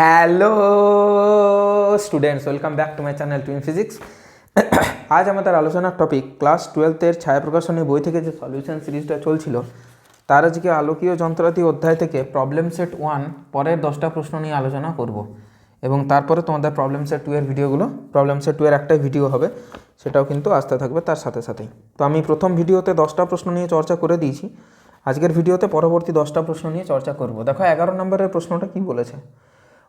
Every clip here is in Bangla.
Hello students welcome back to my channel twin physics আজ আমাদের আলোচনার টপিক ক্লাস টুয়েলভের ছায়া প্রকাশনী বই থেকে যে সলিউশন সিরিজটা চলছিল, তার আজকে আলোকীয় যন্ত্রাদি অধ্যায় থেকে প্রবলেম সেট ওয়ান পরের দশটা প্রশ্ন নিয়ে আলোচনা করব। এবং তারপরে তোমাদের প্রবলেম সেট টু এর ভিডিওগুলো প্রবলেম সেট টু এর একটাই ভিডিও হবে, সেটাও কিন্তু আসতে থাকবে তার সাথে সাথেই। তো আমি প্রথম ভিডিওতে দশটা প্রশ্ন নিয়ে চর্চা করে দিয়েছি। আজকের ভিডিওতে পরবর্তী দশটা প্রশ্ন নিয়ে চর্চা করব। দেখো, এগারো নম্বরের প্রশ্নটা কি বলেছে?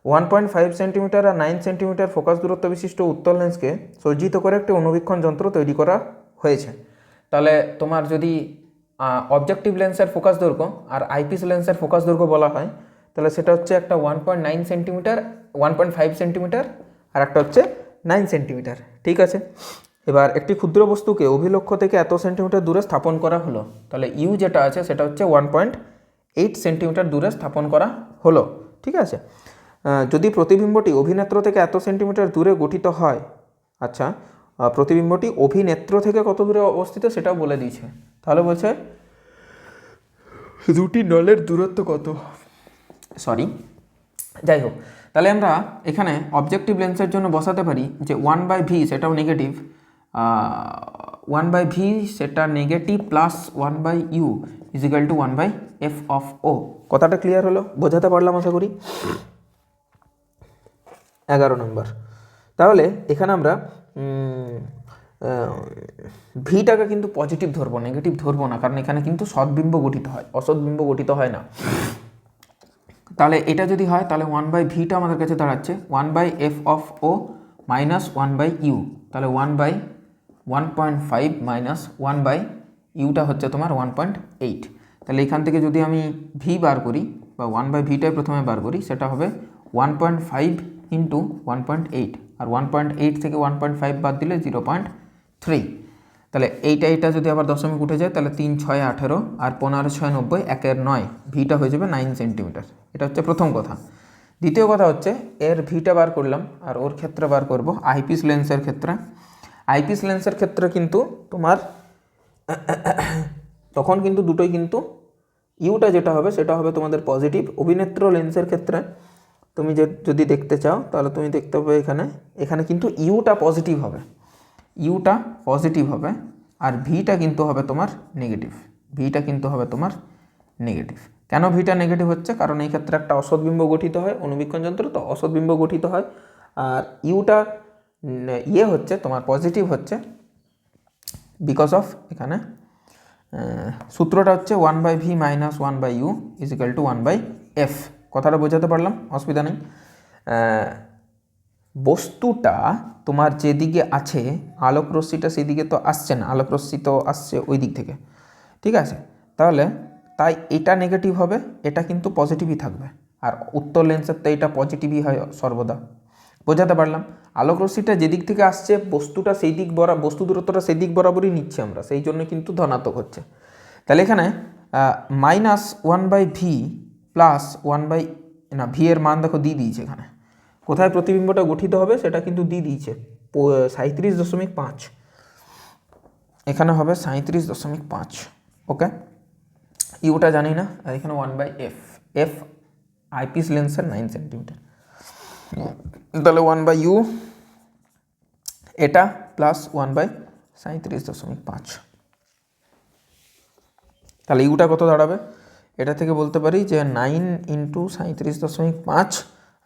ওয়ান পয়েন্ট ফাইভ সেন্টিমিটার আর নাইন সেন্টিমিটার ফোকাস দূরত্ব বিশিষ্ট উত্তল লেন্সকে সজ্জিত করে একটি অনুবীক্ষণ যন্ত্র তৈরি করা হয়েছে। তাহলে তোমার যদি অবজেক্টিভ লেন্সের ফোকাস দৈর্ঘ্য আর আইপিস লেন্সের ফোকাস দৈর্ঘ্য বলা হয়, তাহলে সেটা হচ্ছে একটা one point nine centimetre one point five centimetre আর একটা হচ্ছে নাইন সেন্টিমিটার ঠিক আছে? এবার একটি ক্ষুদ্র বস্তুকে অভিলক্ষ্য থেকে এত সেন্টিমিটার দূরে স্থাপন করা হলো, তাহলে ইউ যেটা আছে সেটা হচ্ছে ওয়ান পয়েন্ট এইট সেন্টিমিটার দূরে স্থাপন করা হলো, ঠিক আছে? যদি প্রতিবিম্বটি অভিনেত্র থেকে এত সেন্টিমিটার দূরে গঠিত হয় আচ্ছা প্রতিবিম্বটি অভিনেত্র থেকে কত দূরে অবস্থিত সেটাও বলে দিয়েছে। তাহলে বলছে দুটি নলের দূরত্ব কত? সরি যাই হোক তাহলে আমরা এখানে অবজেক্টিভ লেন্সের জন্য বসাতে পারি যে ওয়ান বাই ভি সেটাও নেগেটিভ ওয়ান বাই ভি সেটা negative plus one by U equal to one by F of O কথাটা ক্লিয়ার হলো? বোঝাতে পারলাম আশা করি? এগারো নম্বর। তাহলে এখানে আমরা ভিটাকে কিন্তু পজিটিভ ধরবো নেগেটিভ ধরবো না, কারণ এখানে কিন্তু সদ্বিম্ব গঠিত হয়, অসদ্বিম্ব গঠিত হয় না। তাহলে এটা যদি হয়, তাহলে ওয়ান বাই ভিটা আমাদের কাছে দাঁড়াচ্ছে one by F of O minus one by U তাহলে one by one point five minus one by Yuta হচ্ছে তোমার ওয়ান পয়েন্ট এইট তাহলে এখান থেকে যদি আমি ভি বার করি, বা ওয়ান বাই ভিটাই প্রথমে বার করি, সেটা হবে one point five into one point eight আর ওয়ান পয়েন্ট এইট থেকে ওয়ান পয়েন্ট ফাইভ বাদ দিলে জিরো পয়েন্ট থ্রি তাহলে এইটা এইটা যদি আবার দশমিক উঠে যায়, তাহলে তিন, ছয়, আঠেরো আর পনেরো, ছয়, নব্বই, একের নয়, ভিটা হয়ে যাবে নাইন সেন্টিমিটার এটা হচ্ছে প্রথম কথা। দ্বিতীয় কথা হচ্ছে, এর ভিটা বার করলাম আর ওর ক্ষেত্রে বার করব আইপিস লেন্সের ক্ষেত্রে। আইপিস লেন্সের ক্ষেত্রে কিন্তু তোমার তখন কিন্তু দুটোই কিন্তু ইউটা যেটা হবে, সেটা হবে তোমাদের পজিটিভ অভিনেত্র লেন্সের ক্ষেত্রে তুমি যদি দেখতে চাও, তাহলে তুমি দেখতে পাবে এখানে এখানে কিন্তু ইউটা পজিটিভ হবে। ইউটা পজিটিভ হবে, আর ভিটা কিন্তু হবে তোমার নেগেটিভ ভিটা কিন্তু হবে তোমার নেগেটিভ কেন ভিটা নেগেটিভ হচ্ছে? কারণ এই ক্ষেত্রে একটা অসৎবিম্ব গঠিত হয়, অনুবীক্ষণ যন্ত্র, তো অসৎবিম্ব গঠিত হয়। আর ইউটা ইয়ে হচ্ছে, তোমার পজিটিভ হচ্ছে বিকজ অফ এখানে সূত্রটা হচ্ছে one by V minus one by U equal to one by F কথাটা বোঝাতে পারলাম, অসুবিধা নেই। বস্তুটা তোমার যেদিকে আছে, আলোক রশ্মিটা সেদিকে তো আসছে না, আলোক রশ্মি তো আসছে ওই দিক থেকে। ঠিক আছে? তাহলে তাই এটা নেগেটিভ হবে, এটা কিন্তু পজিটিভই থাকবে। আর উত্তর লেন্সের তো এটা পজিটিভই হয় সর্বদা। বোঝাতে পারলাম? আলোক রশ্মিটা যেদিক থেকে আসছে, বস্তুটা সেই দিক বরা, বস্তু দূরত্বটা সেই দিক বরাবরই নিচ্ছে আমরা, সেই জন্য কিন্তু ধনাত্মক হচ্ছে। তাহলে এখানে minus one by V plus one by, না, ভি এর মান দেখো দিয়ে দিয়েছে এখানে। কোথায় প্রতিবিম্বটা গঠিত হবে সেটা কিন্তু দিয়ে দিয়েছে। সাঁত্রিশ দশমিক পাঁচ। এখানে হবে সাঁত্রিশ দশমিক পাঁচ। ওকে? ইউটা জানি না, আর এখানে one by F. F, eyepiece লেন্সের নাইন সেন্টিমিটার। তাহলে ওয়ান বাই ইউ, এটা প্লাস ওয়ান বাই সাঁত্রিশ দশমিক পাঁচ। তাহলে ইউটা কত দাঁড়াবে? এটা থেকে বলতে পারি যে নাইন ইন্টু সাঁত্রিশ দশমিক পাঁচ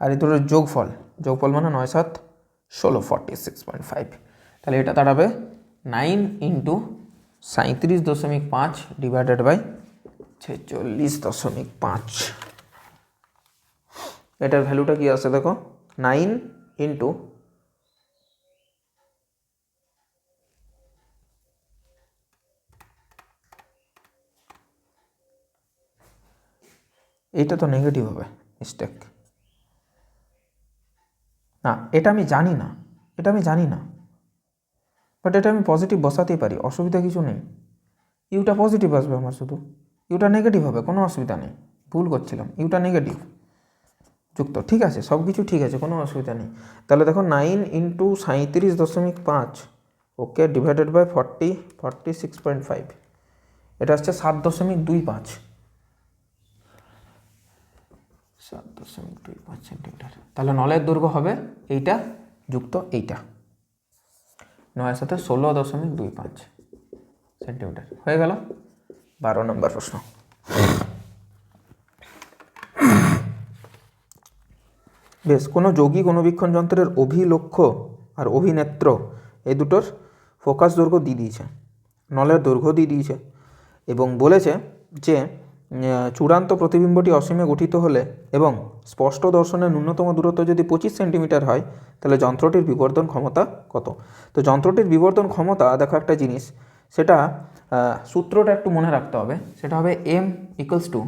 আর এই দুটোর যোগফল যোগফল মানে নয় সাত, ষোলো ফর্টি সিক্স পয়েন্ট ফাইভ। তাহলে এটা দাঁড়াবে নাইন ইন্টু সাঁত্রিশ দশমিক পাঁচ ডিভাইডেড বাই ছেচল্লিশ দশমিক পাঁচ। এটার ভ্যালুটা কী আছে দেখো? নাইন ইন্টু এইটা তো নেগেটিভ হবে মিস্টেক না, এটা আমি জানি না, এটা আমি জানি না। বাট এটা আমি পজিটিভ বসাতেই পারি, অসুবিধা কিছু নেই। ইউটা পজিটিভ আসবে আমার শুধু। ইউটা নেগেটিভ হবে, কোনো অসুবিধা নেই। ভুল করছিলাম ইউটা নেগেটিভ যুক্ত, ঠিক আছে, সব কিছু ঠিক আছে, কোনো অসুবিধা নেই। তাহলে দেখো নাইন ইন্টু সাঁত্রিশ দশমিক পাঁচ okay divided by forty forty six point five এটা হচ্ছে সাত দশমিক দুই পাঁচ। সাত দশমিক দুই পাঁচ সেন্টিমিটার। তাহলে নলের দৈর্ঘ্য হবে এইটা যুক্ত এইটা। নয়ের সাথে ষোলো দশমিক দুই পাঁচ সেন্টিমিটার। হয়ে গেল? বারো নম্বর প্রশ্ন। বেশ, কোনো যৌগিক অনুবীক্ষণ যন্ত্রের অভিলক্ষ্য আর অভিনেত্র এই দুটোর ফোকাস দৈর্ঘ্য দিয়ে দিয়েছে। নলের দৈর্ঘ্য দিয়ে দিয়েছে এবং বলেছে যে চূড়ান্ত প্রতিবিম্বটি অসীমে গঠিত হলে এবং স্পষ্ট দর্শনের ন্যূনতম দূরত্ব যদি পঁচিশ সেন্টিমিটার হয়, তাহলে যন্ত্রটির বিবর্ধন ক্ষমতা কত? তো যন্ত্রটির বিবর্ধন ক্ষমতা, দেখো একটা জিনিস, সেটা সূত্রটা একটু মনে রাখতে হবে, সেটা হবে M equals to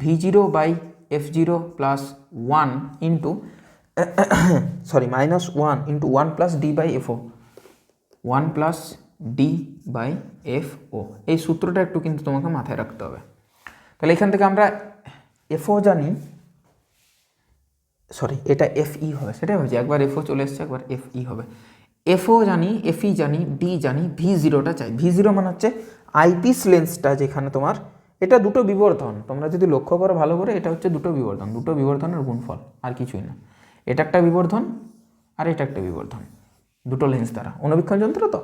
V zero by F zero plus one into sorry minus one into one plus D by F O one plus D by F O এই সূত্রটা একটু কিন্তু তোমাকে মাথায় রাখতে হবে। তাহলে এখান থেকে আমরা এফও জানি। সরি এটা এফ ই হবে, সেটাই হয়েছে একবার এফও চলে এসছে, একবার এফ ই হবে। এফও জানি এফ ই জানি ডি জানি ভি জিরোটা চাই। ভি জিরো মানে হচ্ছে আইপিস লেন্সটা যেখানে তোমার, এটা দুটো বিবর্ধন। তোমরা যদি লক্ষ্য করো ভালো করে, এটা হচ্ছে দুটো বিবর্ধন। দুটো বিবর্ধনের গুণফল, আর কিছুই না। এটা একটা বিবর্ধন, আর এটা একটা বিবর্ধন। দুটো লেন্স দ্বারা। অনুবীক্ষণ যন্ত্র তো?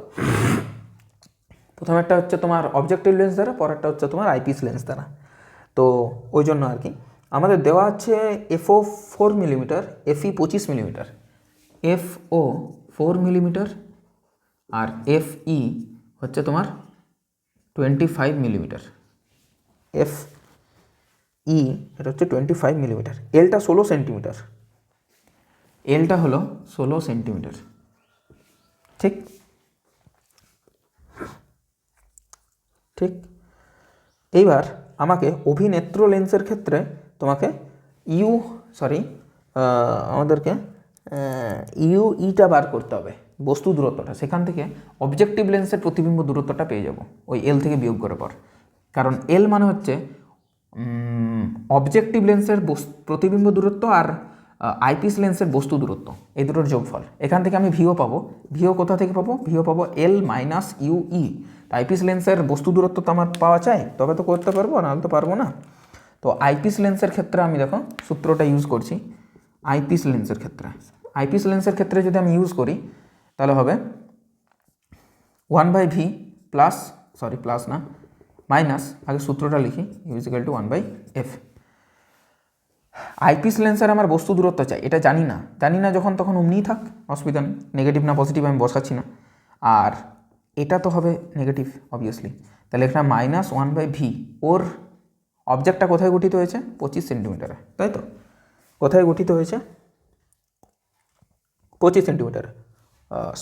প্রথম একটা হচ্ছে তোমার অবজেক্টিভ লেন্স দ্বারা, পরেরটা হচ্ছে তোমার আইপিস লেন্স দ্বারা। তো ওই জন্য আর কি। আমাদের দেওয়া আছে F O four millimetre, F E পঁচিশ millimetre. F O four millimetre আর এফ ই হচ্ছে তোমার twenty five millimetre. F E এটা হচ্ছে টোয়েন্টি ফাইভ মিলিমিটার। এলটা ষোলো সেন্টিমিটার। এলটা হলো ষোলো সেন্টিমিটার। ঠিক? ঠিক? এইবার আমাকে অভিনেত্র লেন্সের ক্ষেত্রে তোমাকে ইউ সরি আমাদেরকে ইউ, ইটা বার করতে হবে, বস্তু দূরত্বটা। সেখান থেকে অবজেক্টিভ লেন্সের প্রতিবিম্ব দূরত্বটা পেয়ে যাব, ওই এল থেকে বিয়োগ করার পর। কারণ এল মানে হচ্ছে অবজেক্টিভ লেন্সের প্রতিবিম্ব দূরত্ব আর আইপিস লেন্সের বস্তু দূরত্ব, এই দুটোর যোগফল। এখান থেকে আমি ভিও পাবো। ভিও কোথা থেকে পাবো? ভিও পাবো L minus U E eyepiece লেন্সের বস্তু দূরত্ব তো আমার পাওয়া চাই তবে তো করতে পারব, নাহলে তো পারব না। তো আইপিস লেন্সের ক্ষেত্রে আমি দেখো, সূত্রটা ইউজ করছি। আইপিস লেন্সের ক্ষেত্রে। আইপিস লেন্সের ক্ষেত্রে যদি আমি ইউজ করি, তাহলে হবে one by V plus sorry plus না মাইনাস আগে সূত্রটা লিখি equal to one by F eyepiece লেন্সের আমার বস্তু দূরত্ব চাই, এটা জানি না। জানি না যখন তখন অমনিই থাক, অসুবিধা নেই। নেগেটিভ না পজিটিভ আমি বসাচ্ছি না। আর এটা তো হবে নেগেটিভ অবভিয়াসলি তাহলে এখানে মাইনাস ওয়ান বাই ভি ওর অবজেক্টটা কোথায় গঠিত হয়েছে? পঁচিশ সেন্টিমিটারে তাই তো? কোথায় গঠিত হয়েছে? পঁচিশ সেন্টিমিটারে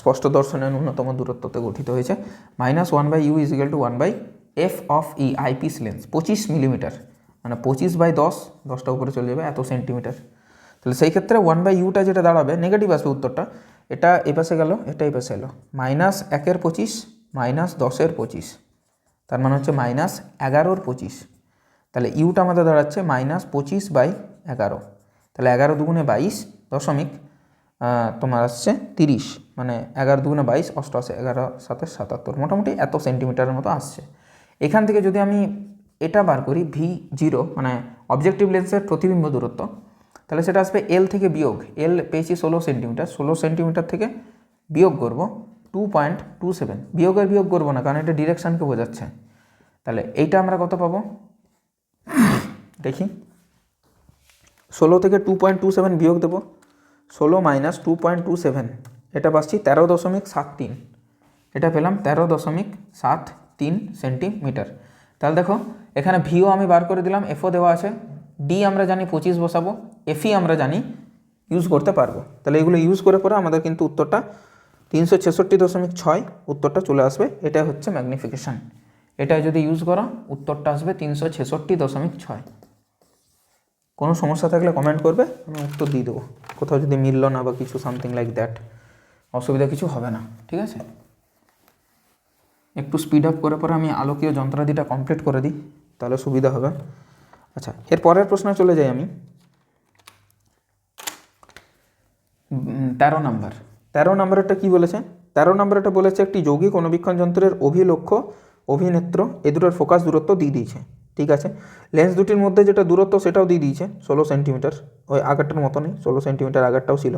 স্পষ্ট দর্শনের ন্যূনতম দূরত্বতে গঠিত হয়েছে। Minus one by U equal to one by F of E eyepiece lens পঁচিশ মিলিমিটার মানে পঁচিশ বাই দশ, দশটা উপরে চলে যাবে, এত সেন্টিমিটার তাহলে সেই ক্ষেত্রে ওয়ান বাই ইউটা যেটা দাঁড়াবে নেগেটিভ আসবে উত্তরটা, এটা এই পাশে গেল, এটা এই পাশে এলো। মাইনাস একের পঁচিশ মাইনাস দশের পঁচিশ। তার মানে হচ্ছে মাইনাস এগারোর পঁচিশ। তাহলে ইউটা আমাদের দাঁড়াচ্ছে মাইনাস পঁচিশ বাই এগারো। তাহলে এগারো দুগুণে বাইশ দশমিক তোমার আসছে তিরিশ। মানে এগারো দুগুণে বাইশ অষ্ট অষ্টআশি, এগারো সাথে সাতাত্তর। মোটামুটি এত সেন্টিমিটারের মতো আসছে। এখান থেকে যদি আমি এটা বার করি ভি জিরো মানে অবজেক্টিভ লেন্সের প্রতিবিম্ব দূরত্ব। তাহলে সেটা আসবে এল থেকে বিয়োগ। এল পেয়েছি ষোলো সেন্টিমিটার। ষোলো সেন্টিমিটার থেকে বিয়োগ করব টু পয়েন্ট টু সেভেন বিয়োগের বিয়োগ করব না, কারণ এটা ডিরেকশানকে বোঝাচ্ছে। তাহলে এইটা আমরা কত পাবো? দেখি। ষোলো থেকে টু পয়েন্ট টু সেভেন বিয়োগ দেবো। ষোলো minus two point two seven এটা পাচ্ছি তেরো দশমিক সাত তিন। এটা পেলাম তেরো দশমিক সাত তিন সেন্টিমিটার। তাহলে দেখো এখানে ভিও আমি বার করে দিলাম, এফও দেওয়া আছে। ডি আমরা জানি পঁচিশ বসাবো, এফই আমরা জানি ইউজ করতে পারব। তাহলে এগুলো ইউজ করে পরে আমাদের কিন্তু উত্তরটা তিনশো ছেষট্টি দশমিক ছয় উত্তরটা চলে আসবে। এটা হচ্ছে ম্যাগনিফিকেশান এটা যদি ইউজ করো, উত্তরটা আসবে তিনশো ছেষট্টি দশমিক ছয়। কোনো সমস্যা থাকলে কমেন্ট করবে, আমি উত্তর দিয়ে দেবো। কোথাও যদি মিললো না বা কিছু সামথিং লাইক দ্যাট অসুবিধা কিছু হবে না, ঠিক আছে? একটু স্পিড আপ করে পরে আমি আলোকীয় যন্ত্রাদিটা কমপ্লিট করে দিই। তাহলে সুবিধা হবে। আচ্ছা এর পরের প্রশ্নে চলে যাই আমি। তেরো নাম্বার। তেরো নাম্বারটা কি বলেছে? তেরো নাম্বারটা বলেছে একটি যৌগিক অনুবীক্ষণ যন্ত্রের অভিলক্ষ্য অভিনেত্র এ দুটোর ফোকাস দূরত্ব দিয়ে দিয়েছে। ঠিক আছে? লেন্স দুটির মধ্যে যেটা দূরত্ব সেটাও দিয়ে দিয়েছে ষোলো সেন্টিমিটার। ওই আগেরটার মতো নেই ষোলো সেন্টিমিটার আগেরটাও ছিল।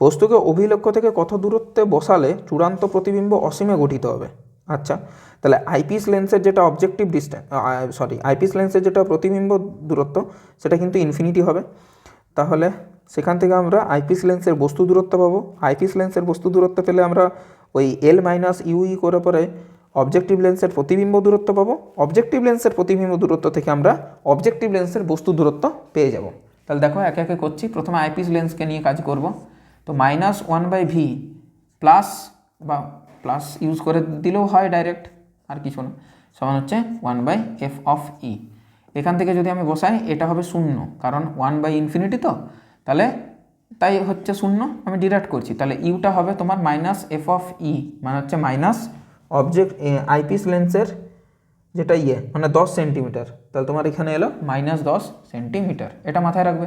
বস্তুকে অভিলক্ষ্য থেকে কত দূরত্বে বসালে চূড়ান্ত প্রতিবিম্ব অসীমে গঠিত হবে? আচ্ছা তাহলে আইপিস লেন্সের যেটা অবজেক্টিভ ডিস্টেন্স সরি আইপিস লেন্সের যেটা প্রতিবিম্ব দূরত্ব, সেটা কিন্তু ইনফিনিটি হবে। তাহলে সেখান থেকে আমরা আইপিস লেন্সের বস্তু দূরত্ব পাবো। আইপিস লেন্সের বস্তু দূরত্ব পেলে আমরা ওই এল মাইনাস ইউই করে পরে অবজেক্টিভ লেন্সের প্রতিবিম্ব দূরত্ব পাবো। অবজেক্টিভ লেন্সের প্রতিবিম্ব দূরত্ব থেকে আমরা অবজেক্টিভ লেন্সের বস্তু দূরত্ব পেয়ে যাব। তাহলে দেখো একে একে করছি। প্রথমে আইপিস লেন্সকে নিয়ে কাজ করব। তো minus one by V plus বা প্লাস ইউজ করে দিলেও হয় ডাইরেক্ট আর কিছু না। সমান হচ্ছে one by F of E এখান থেকে যদি আমি বসাই, এটা হবে শূন্য, কারণ ওয়ান বাই ইনফিনিটি তো। তাহলে তাই হচ্ছে শূন্য, আমি ডিরেক্ট করছি। তাহলে ইউটা হবে তোমার মাইনাস এফ অফ ই মানে হচ্ছে মাইনাস অবজেক্ট আইপিস লেন্সের যেটা ইয়ে মানে দশ সেন্টিমিটার তাহলে তোমার এখানে এলো মাইনাস দশ সেন্টিমিটার এটা মাথায় রাখবে।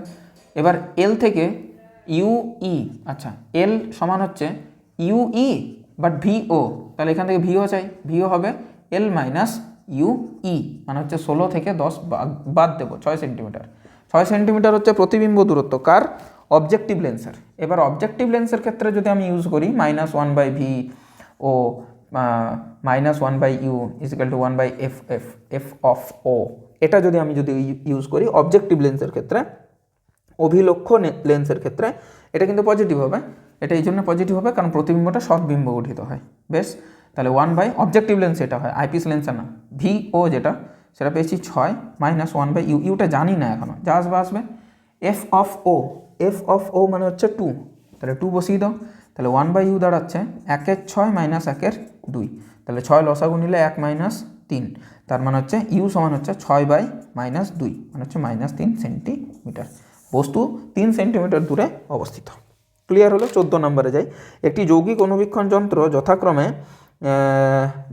এবার এল থেকে ইউই আচ্ছা এল সমান হচ্ছে ইউই বাট ভিও তাহলে এখান থেকে ভিও চাই। ভিও হবে এল মাইনাস ইউই মানে হচ্ছে ষোলো থেকে দশ বাদ দেবো, ছয় সেন্টিমিটার ছয় সেন্টিমিটার হচ্ছে প্রতিবিম্ব দূরত্ব, কার? অবজেক্টিভ লেন্সের এবার অবজেক্টিভ লেন্সের ক্ষেত্রে যদি আমি ইউজ করি minus one by V O minus one by U equal to one by F F F of O এটা যদি আমি যদি ইউজ করি অবজেক্টিভ লেন্সের ক্ষেত্রে, অভিলক্ষ্য লেন্সের ক্ষেত্রে, এটা কিন্তু পজিটিভ হবে। এটা এই জন্য পজিটিভ হবে কারণ প্রতিবিম্বটা সৎবিম্ব গঠিত হয়। বেশ? তাহলে ওয়ান বাই অবজেক্টিভ লেন্স এটা হয় আইপিস লেন্স না। ভি ও যেটা, সেটা পেয়েছি ছয় মাইনাস ওয়ান বাই ইউ ইউটা জানি না এখনও যা আসবে আসবে। F of O F of O মানে হচ্ছে টু তাহলে টু বসিয়ে দাও। তাহলে ওয়ান বাই ইউ দাঁড়াচ্ছে, একের ছয় মাইনাস একের দুই। তাহলে ছয় লসাগু নিলে এক মাইনাস তিন। তার মানে হচ্ছে ইউ সমান হচ্ছে ছয় বাই মাইনাস দুই মানে হচ্ছে মাইনাস তিন সেন্টিমিটার বস্তু তিন সেন্টিমিটার দূরে অবস্থিত। ক্লিয়ার হলো, চোদ্দ নম্বরে যাই। একটি যৌগিক অনুবীক্ষণ যন্ত্র যথাক্রমে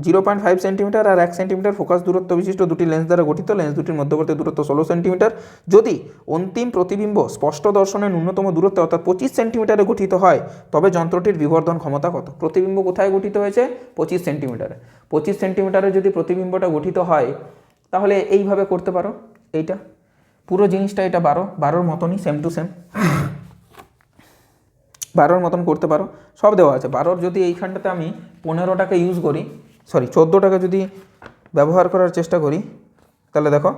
জিরো পয়েন্ট ফাইভ সেন্টিমিটার আর এক সেন্টিমিটার ফোকাস দূরত্ব বিশিষ্ট দুটি লেন্স দ্বারা গঠিত। লেন্স দুটির মধ্যবর্তী দূরত্ব ষোলো সেন্টিমিটার যদি অন্তিম প্রতিবিম্ব স্পষ্ট দর্শনের ন্যূনতম দূরত্ব, অর্থাৎ পঁচিশ সেন্টিমিটারে গঠিত হয়, তবে যন্ত্রটির বিবর্ধন ক্ষমতা কত? প্রতিবিম্ব কোথায় গঠিত হয়েছে? পঁচিশ সেন্টিমিটারে পঁচিশ সেন্টিমিটারে যদি প্রতিবিম্বটা গঠিত হয়, তাহলে এইভাবে করতে পারো, এইটা। পুরো জিনিসটা এটা বারো, বারোর মতনই সেম টু সেম বারোর মতন করতে পারো, সব দেওয়া আছে। বারোর যদি এইখানটাতে আমি পনেরো টাকা ইউজ করি সরি চোদ্দ টাকা যদি ব্যবহার করার চেষ্টা করি, তাহলে দেখো,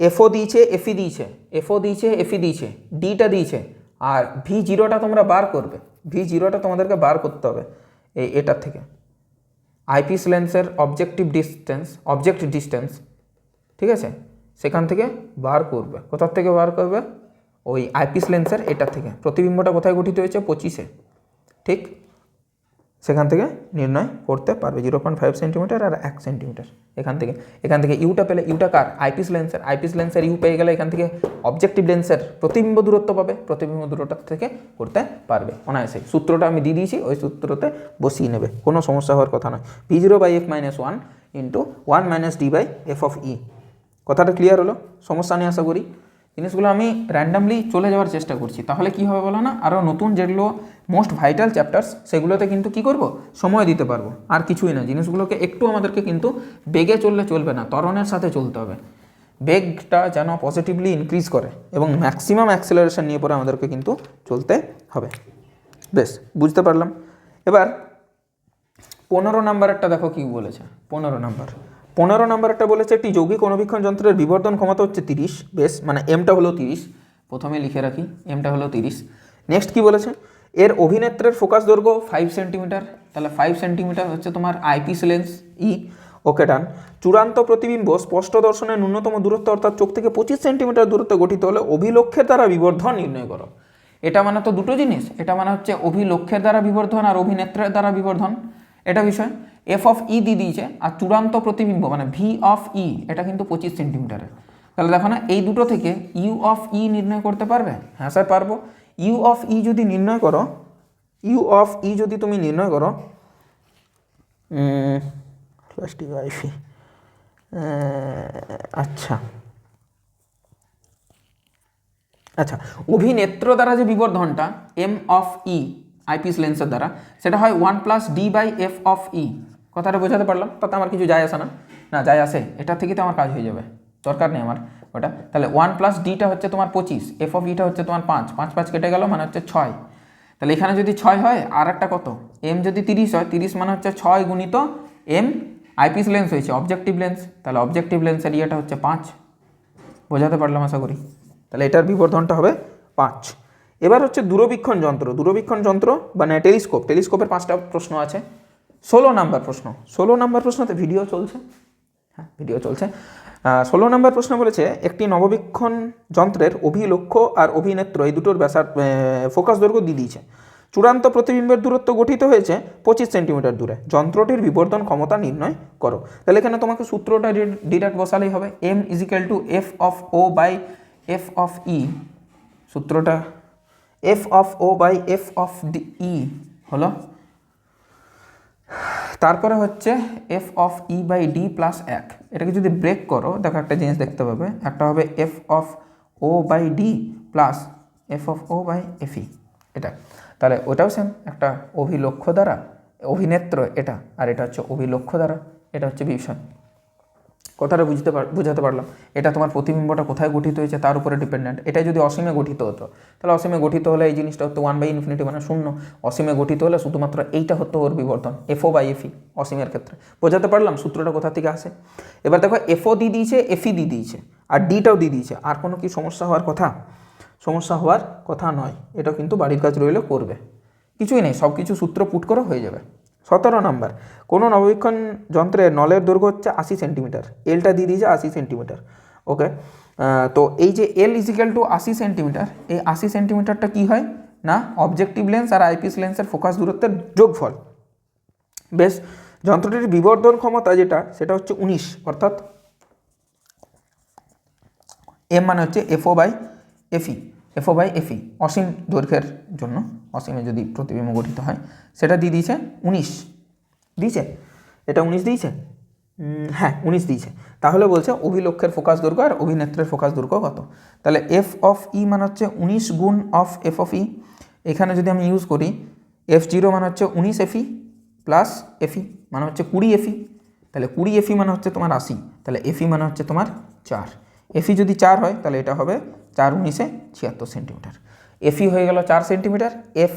এফও দিয়েছে এফি দিয়েছে, এফও দিয়েছে এফি দিয়েছে, ডিটা দিয়েছে, আর ভি জিরোটা তোমরা বার করবে। ভি জিরোটা তোমাদেরকে বার করতে হবে এই এটার থেকে। আইপিস লেন্সের অবজেক্টিভ ডিস্টেন্স অবজেক্ট ডিস্টেন্স ঠিক আছে? সেখান থেকে বার করবে। কোথার থেকে বার করবে? ওই আইপিস লেন্সের এটার থেকে। প্রতিবিম্বটা কোথায় গঠিত হয়েছে? পঁচিশে। ঠিক? সেখান থেকে নির্ণয় করতে পারবে। জিরো পয়েন্ট ফাইভ সেন্টিমিটার আর এক সেন্টিমিটার এখান থেকে। এখান থেকে ইউটা পেলে, ইউটা কার? আইপিস লেন্সের। আইপিস লেন্সের ইউ পেয়ে গেলে এখান থেকে অবজেক্টিভ লেন্সের প্রতিবিম্ব দূরত্ব পাবে। প্রতিবিম্ব দূরত্ব থেকে করতে পারবে। অনায়াসে। সূত্রটা আমি দিয়ে দিয়েছি, ওই সূত্রতে বসিয়ে নেবে। কোনো সমস্যা হওয়ার কথা নয়। V zero by F minus one into one minus D by F of E কথাটা ক্লিয়ার হলো? সমস্যা নিয়ে আশা করি। জিনিসগুলো আমি র্যান্ডামলি চলে যাওয়ার চেষ্টা করছি। তাহলে কি হবে বলো না? আরও নতুন যেগুলো মোস্ট ভাইটাল চ্যাপ্টার্স সেগুলোতে কিন্তু কি করব? সময় দিতে পারব। আর কিছুই না। জিনিসগুলোকে একটু আমাদেরকে কিন্তু বেগে চললে চলবে না। তরণের সাথে চলতে হবে। বেগটা যেন পজিটিভলি ইনক্রিজ করে এবং ম্যাক্সিমাম অ্যাক্সেলারেশন নিয়ে পরে আমাদেরকে কিন্তু চলতে হবে। বেশ, বুঝতে পারলাম। এবার পনেরো নাম্বারেরটা দেখো কি বলেছে। পনেরো নাম্বার পনেরো নাম্বারটা বলেছে একটি যৌগিক অনুবীক্ষণ যন্ত্রের বিবর্ধন ক্ষমতা হচ্ছে তিরিশ। বেশ মানে এমটা হলো তিরিশ। প্রথমে লিখে রাখি এমটা হলো তিরিশ। নেক্সট কি বলেছে? এর অভিনেত্রের ফোকাস দৈর্ঘ্য ফাইভ সেন্টিমিটার তাহলে ফাইভ সেন্টিমিটার হচ্ছে তোমার আইপিস লেন্স ই ওকে ডান চূড়ান্ত প্রতিবিম্ব স্পষ্ট দর্শনের ন্যূনতম দূরত্ব অর্থাৎ চোখ থেকে পঁচিশ সেন্টিমিটার দূরত্ব গঠিত হলে অভিলক্ষের দ্বারা বিবর্ধন নির্ণয় করো। এটা মানে তো দুটো জিনিস। এটা মানে হচ্ছে অভিলক্ষের দ্বারা বিবর্ধন আর অভিনেত্রের দ্বারা বিবর্ধন। এটা বিষয়। এফ অফ ই দিয়ে দিয়েছে, আর চূড়ান্ত প্রতিবিম্ব মানে ভি অফ ই এটা কিন্তু পঁচিশ সেন্টিমিটারের। তাহলে দেখো না, এই দুটো থেকে ইউ অফ ই নির্ণয় করতে পারবে? হ্যাঁ স্যার পারব। ইউ অফ ই যদি নির্ণয় করো ইউ অফ ই যদি তুমি নির্ণয় করো আচ্ছা। আচ্ছা অভিনেত্র দ্বারা যে বিবর্ধনটা এম অফ ই আইপিস লেন্সের দ্বারা। সেটা হয় one plus D by F of E. কথাটা বোঝাতে পারলাম? তাতে আমার কিছু যায় আসে না। না, যায় আসে। এটা থেকে তো আমার কাজ হয়ে যাবে। দরকার নেই আমার ওটা। তাহলে ওয়ান প্লাস ডিটা হচ্ছে তোমার পঁচিশ, এফ অফ ইটা হচ্ছে তোমার পাঁচ। পাঁচ পাঁচ কেটে গেল মানে হচ্ছে ছয়। তাহলে এখানে যদি ছয় হয় আর একটা কত? এম যদি তিরিশ হয়, তিরিশ মানে হচ্ছে ছয় গুণিত এম। আইপিস লেন্স হয়েছে, অবজেক্টিভ লেন্স। তাহলে অবজেক্টিভ লেন্সের ইয়েটা হচ্ছে পাঁচ। বোঝাতে পারলাম আশা করি। তাহলে এটার বিবর্ধনটা হবে পাঁচ। এবার হচ্ছে দূরবীক্ষণ যন্ত্র। দূরবীক্ষণ যন্ত্র মানে টেলিস্কোপ। টেলিস্কোপের পাঁচটা প্রশ্ন আছে। ষোলো নাম্বার প্রশ্ন। ষোলো নাম্বার প্রশ্নতে ভিডিও চলছে। হ্যাঁ ভিডিও চলছে। ষোলো নম্বর প্রশ্ন বলেছে, একটি নববীক্ষণ যন্ত্রের অভিলক্ষ্য আর অভিনেত্র এই দুটোর ব্যাসার ফোকাস দৈর্ঘ্য দিয়ে দিয়েছে। চূড়ান্ত প্রতিবিম্বের দূরত্ব গঠিত হয়েছে পঁচিশ সেন্টিমিটার দূরে। যন্ত্রটির বিবর্তন ক্ষমতা নির্ণয় করো। তাহলে এখানে তোমাকে সূত্রটা ডিরেক্ট বসালেই হবে। M equal to F of O by F of E সূত্রটা F of O by F of D E হলো। তারপরে হচ্ছে F of E by D plus এক। এটাকে যদি ব্রেক করো, দেখো একটা জিনিস দেখতে পাবে। একটা হবে F of O by D plus F of O by F E এটা। তাহলে ওটাও সেম একটা অভিলক্ষ্য দ্বারা, অভিনেত্র এটা, আর এটা হচ্ছে অভিলক্ষ্য দ্বারা, এটা হচ্ছে বিষয় কথাটা বুঝতে পার, বুঝাতে পারলাম। এটা তোমার প্রতিবিম্বটা কোথায় গঠিত হয়েছে তার উপরে ডিপেন্ডেন্ট এটা যদি অসীমে গঠিত হতো, তাহলে অসীমে গঠিত হলে এই জিনিসটা হতো ওয়ান বাই ইনফিনিটি মানে শূন্য। অসীমে গঠিত হলে শুধুমাত্র এইটা হতো ওর বিবর্তন এফও বাই এফি অসীমের ক্ষেত্রে। বোঝাতে পারলাম? সূত্রটা কোথা থেকে আসে? এবার দেখো এফও দিয়ে দিয়েছে এফি দিয়ে দিয়েছে, আর ডিটাও দিয়ে দিয়েছে। আর কোনো কি সমস্যা হওয়ার কথা? সমস্যা হওয়ার কথা নয়। এটাও কিন্তু বাড়ির কাজ রইলে করবে। কিছুই নেই সব কিছু সূত্র পুট করে হয়ে যাবে। সতেরো নাম্বার, কোনো নবীক্ষণ যন্ত্রের নলের দৈর্ঘ্য হচ্ছে আশি সেন্টিমিটার এলটা দিয়ে দিয়েছে আশি সেন্টিমিটার ওকে তো এই যে এল ইজিক্যাল টু আশি সেন্টিমিটার, এই আশি সেন্টিমিটারটা কী হয়? না অবজেক্টিভ লেন্স আর আইপিএস লেন্সের ফোকাস দূরত্বের যোগফল। বেশ, যন্ত্রটির বিবর্ধন ক্ষমতা যেটা, সেটা হচ্ছে উনিশ, অর্থাৎ এম মানে হচ্ছে এফও বাই এফি এফও বাই এফি অসীম দৈর্ঘ্যের জন্য। অসীমে যদি প্রতিবিম্ব গঠিত হয়, সেটা দিয়ে দিয়েছে উনিশ। দিয়েছে? এটা উনিশ দিয়েছে? হ্যাঁ উনিশ দিয়েছে। তাহলে বলছে অভিলক্ষের ফোকাস দৈর্ঘ্য আর অভিনেত্রের ফোকাস দৈর্ঘ্য কত? তাহলে এফ অফ ই মানে হচ্ছে উনিশ গুণ অফ এফ অফ ই এখানে যদি আমি ইউজ করি এফ জিরো মানে হচ্ছে উনিশ এফি প্লাস এফি মানে হচ্ছে কুড়ি এফি তাহলে কুড়ি এফি মানে হচ্ছে তোমার আশি। তাহলে এফি মানে হচ্ছে তোমার চার। এফি যদি চার হয়, তাহলে এটা হবে চার উনিশে ছিয়াত্তর সেন্টিমিটার এফি হয়ে গেল চার সেন্টিমিটার এফ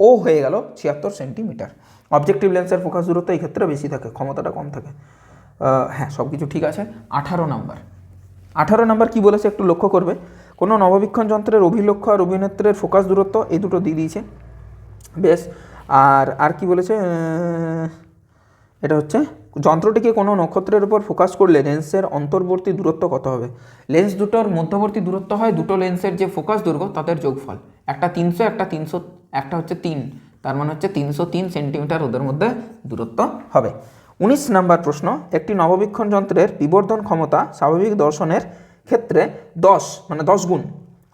ও হয়ে গেল ছিয়াত্তর সেন্টিমিটার অবজেক্টিভ লেন্সের ফোকাস দূরত্ব এই ক্ষেত্রে বেশি থাকে, ক্ষমতাটা কম থাকে। হ্যাঁ সব কিছু ঠিক আছে। আঠারো নাম্বার আঠারো নাম্বার কি বলেছে একটু লক্ষ্য করবে। কোনো নববীক্ষণ যন্ত্রের অভিলক্ষ্য আর অভিনেত্রের ফোকাস দূরত্ব এই দুটো দিয়ে দিয়েছে। বেশ, আর আর কি বলেছে? এটা হচ্ছে যন্ত্রটিকে কোনো নক্ষত্রের উপর ফোকাস করলে লেন্সের অন্তর্বর্তী দূরত্ব কত হবে? লেন্স দুটোর মধ্যবর্তী দূরত্ব হয় দুটো লেন্সের যে ফোকাস দৈর্ঘ্য, তাদের যোগফল। একটা তিনশো একটা তিনশো, একটা হচ্ছে তিন। তার মানে হচ্ছে তিনশো তিন সেন্টিমিটার ওদের মধ্যে দূরত্ব হবে। উনিশ নাম্বার প্রশ্ন, একটি নববীক্ষণ যন্ত্রের বিবর্ধন ক্ষমতা স্বাভাবিক দর্শনের ক্ষেত্রে দশ মানে দশ গুণ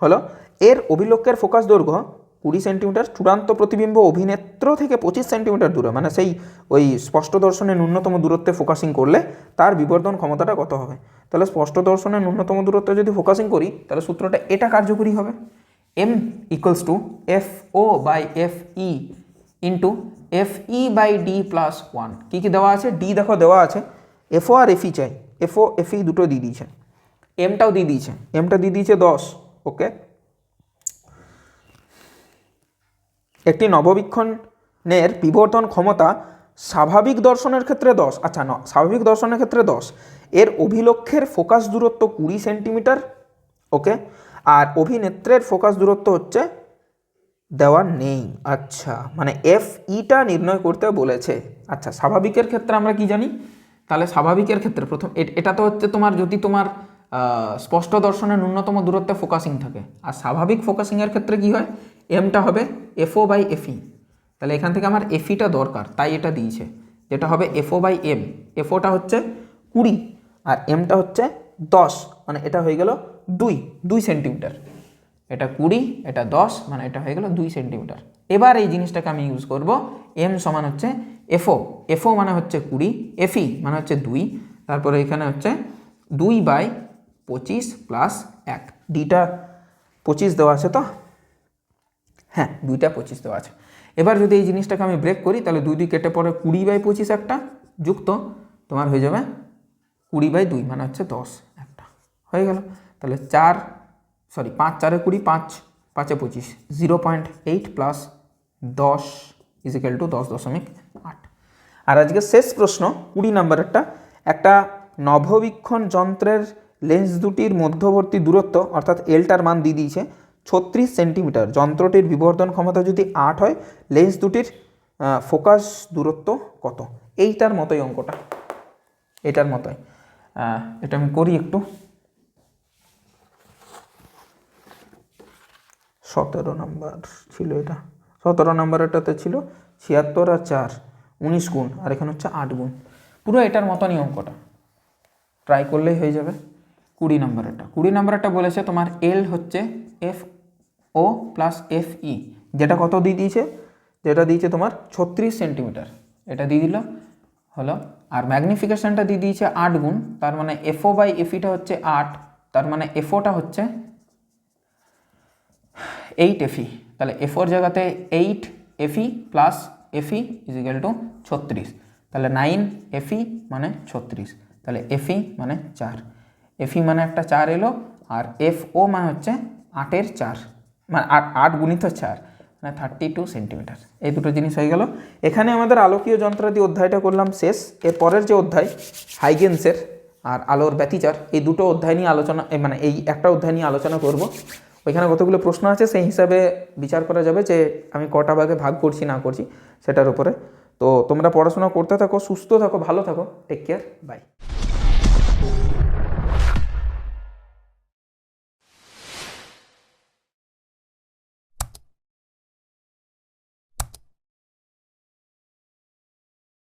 হলো। এর অভিলক্ষের ফোকাস দৈর্ঘ্য কুড়ি সেন্টিমিটার চূড়ান্ত প্রতিবিম্ব অভিনেত্র থেকে পঁচিশ সেন্টিমিটার দূরে মানে সেই ওই স্পষ্ট দর্শনের ন্যূনতম দূরত্বে ফোকাসিং করলে তার বিবর্ধন ক্ষমতাটা কত হবে। তাহলে স্পষ্ট দর্শনের ন্যূনতম দূরত্বে যদি ফোকাসিং করি, তাহলে সূত্রটা এটা কার্যকরী হবে। M equals to F O by F E into F E by D plus one কী কী দেওয়া আছে? ডি দেখো, দেওয়া আছে। এফও আর এফই চাই। F F O F E দুটো দিয়ে দিয়েছে। এমটাও দিয়ে দিয়েছে। এমটা দিয়ে দিয়েছে দশ ওকে একটি নববীক্ষণের বিবর্তন ক্ষমতা স্বাভাবিক দর্শনের ক্ষেত্রে দশ। আচ্ছা ন, স্বাভাবিক দর্শনের ক্ষেত্রে দশ। এর অভিলক্ষের ফোকাস দূরত্ব কুড়ি সেন্টিমিটার, ওকে? আর অভিনেত্রের ফোকাস দূরত্ব হচ্ছে দেওয়া নেই। আচ্ছা মানে এফ ইটা নির্ণয় করতে বলেছে। আচ্ছা স্বাভাবিকের ক্ষেত্রে আমরা কি জানি? তাহলে স্বাভাবিকের ক্ষেত্রে প্রথম এটা তো হচ্ছে তোমার, যদি তোমার স্পষ্ট দর্শনের ন্যূনতম দূরত্বে ফোকাসিং থাকে। আর স্বাভাবিক ফোকাসিংয়ের ক্ষেত্রে কি হয়? এমটা হবে এফও বাই এফই তাহলে এখান থেকে আমার এফিটা দরকার, তাই এটা দিয়েছে। যেটা হবে এফও বাই এম এফওটা হচ্ছে কুড়ি আর এমটা হচ্ছে দশ মানে এটা হয়ে গেল দুই দুই সেন্টিমিটার। এটা কুড়ি, এটা দশ মানে এটা হয়ে গেল দুই সেন্টিমিটার। এবার এই জিনিসটাকে আমি ইউজ করব এম সমান হচ্ছে এফও এফও মানে হচ্ছে কুড়ি এফই মানে হচ্ছে দুই, তারপরে এখানে হচ্ছে দুই বাই পঁচিশ প্লাস এক। ডিটা পঁচিশ দেওয়া আছে তো? হ্যাঁ দুইটা পঁচিশ দেওয়া আছে। এবার যদি এই জিনিসটাকে আমি ব্রেক করি, তাহলে দুই দুই কেটে পড়ে কুড়ি বাই পঁচিশ একটা যুক্ত, তোমার হয়ে যাবে কুড়ি বাই দুই মানে হচ্ছে দশ একটা। হয়ে গেল। তাহলে চার সরি পাঁচ, চারে কুড়ি, পাঁচ, পাঁচে পঁচিশ জিরো পয়েন্ট এইট প্লাস দশ ইজিক্যাল টু দশ দশমিক আট। আর আজকে শেষ প্রশ্ন, কুড়ি নম্বরেরটা, একটা নভবীক্ষণ যন্ত্রের লেন্স দুটির মধ্যবর্তী দূরত্ব, অর্থাৎ এলটার মান দিয়ে দিয়েছে ছত্রিশ সেন্টিমিটার। যন্ত্রটির বিবর্ধন ক্ষমতা যদি আট হয়, লেন্স দুটির ফোকাস দূরত্ব কত? এইটার মতোই অঙ্কটা। এটার মতোই। এটা আমি করি একটু। সতেরো নাম্বার ছিল এটা। সতেরো নাম্বারটাতে ছিল ছিয়াত্তর আর চার, উনিশ গুণ, আর এখানে হচ্ছে আট গুণ। পুরো এটার মতনই অঙ্কটা। ট্রাই করলেই হয়ে যাবে। কুড়ি নম্বরেরটা কুড়ি নম্বরেরটা বলেছে তোমার এল হচ্ছে F O plus F E যেটা কত দিয়ে দিয়েছে? যেটা দিয়েছে তোমার ছত্রিশ সেন্টিমিটার। এটা দিয়ে দিল হলো। আর ম্যাগনিফিকেশনটা দিয়ে দিয়েছে আট গুণ, তার মানে এফও বাই এফিটা হচ্ছে আট, তার মানে এফওটা হচ্ছে এইট এফি তাহলে এফোর জায়গাতে eight F E plus F E is equal to ছত্রিশ। তাহলে নাইন এফি মানে ছত্রিশ। তাহলে এফি মানে চার। এফি মানে একটা চার এলো, আর এফ ও মানে হচ্ছে আটের চার মানে আট আট গুণিত চার মানে থার্টি টু সেন্টিমিটার এই দুটো জিনিস হয়ে গেল। এখানে আমাদের আলোকীয় যন্ত্রাদি অধ্যায়টা করলাম শেষ। এর পরের যে অধ্যায়, হাইগেন্সের আর আলোর ব্যতিচার, এই দুটো অধ্যায় নিয়ে আলোচনা মানে এই একটা অধ্যায় নিয়ে আলোচনা করব। ওইখানে কতগুলো প্রশ্ন আছে, সেই হিসাবে বিচার করা যাবে যে আমি কটা ভাগে ভাগ করছি, না করছি, সেটার উপরে। তো তোমরা পড়াশোনা করতে থাকো, সুস্থ থাকো, ভালো থাকো। Take care bye